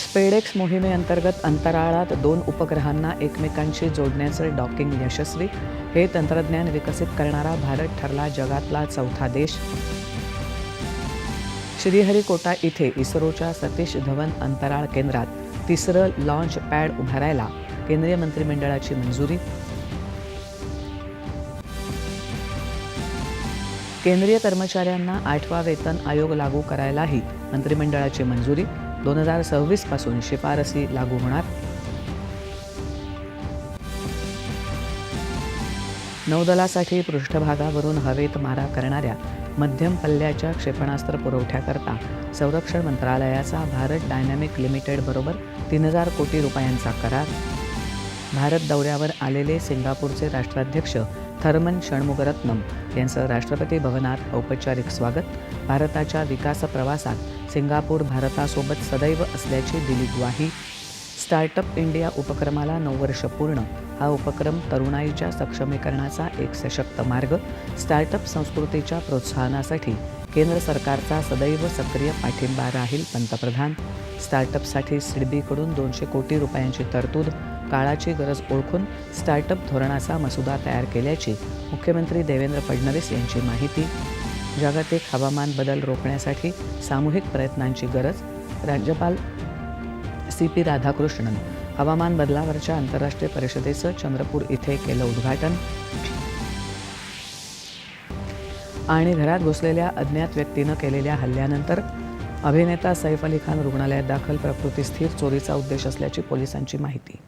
स्पेडेक्स मोहिमेअंतर्गत अंतराळात दोन उपग्रहांना एकमेकांशी जोडण्याचे डॉकिंग यशस्वी हे तंत्रज्ञान विकसित करणारा भारत ठरला जगातला चौथा देश. श्रीहरिकोटा इथे इस्रोच्या सतीश धवन अंतराळ केंद्रात तिसरं लॉन्च पॅड उभारायला केंद्रीय मंत्रिमंडळाची मंजुरी. केंद्रीय कर्मचाऱ्यांना आठवा वेतन आयोग लागू करायलाही मंत्रिमंडळाची मंजुरी. दोन हजार सव्वीसपासून शिफारसी लागू होणार. नौदलासाठी पृष्ठभागावरून हवेत मारा करणाऱ्या मध्यम पल्ल्याच्या क्षेपणास्त्र पुरवठ्याकरता संरक्षण मंत्रालयाचा भारत डायनॅमिक लिमिटेड बरोबर तीन हजार कोटी रुपयांचा करार. भारत दौऱ्यावर आलेले सिंगापूरचे राष्ट्राध्यक्ष थर्मन षण्मुगरत्नम यांचं राष्ट्रपती भवनात औपचारिक स्वागत. भारताच्या विकास प्रवासात सिंगापूर भारतासोबत सदैव असल्याची दिली ग्वाही. स्टार्टअप इंडिया उपक्रमाला नऊ वर्ष पूर्ण. हा उपक्रम तरुणाईच्या सक्षमीकरणाचा एक सशक्त मार्ग. स्टार्टअप संस्कृतीच्या प्रोत्साहनासाठी केंद्र सरकारचा सदैव सक्रिय पाठिंबा राहील पंतप्रधान. स्टार्टअपसाठी सिडबीकडून दोनशे कोटी रुपयांची तरतूद काळाची गरज ओळखून स्टार्टअप धोरणाचा मसुदा तयार केल्याची मुख्यमंत्री देवेंद्र फडणवीस यांची माहिती. जागतिक हवामान बदल रोखण्यासाठी सामूहिक प्रयत्नांची गरज राज्यपाल सी पी राधाकृष्णन. हवामान बदलावरच्या आंतरराष्ट्रीय परिषदेचं चंद्रपूर इथे केलं उद्घाटन. आणि घरात घुसलेल्या अज्ञात व्यक्तीनं केलेल्या हल्ल्यानंतर अभिनेता सैफ अली खान रुग्णालयात दाखल प्रकृती स्थिर चोरीचा उद्देश असल्याची पोलिसांची माहिती.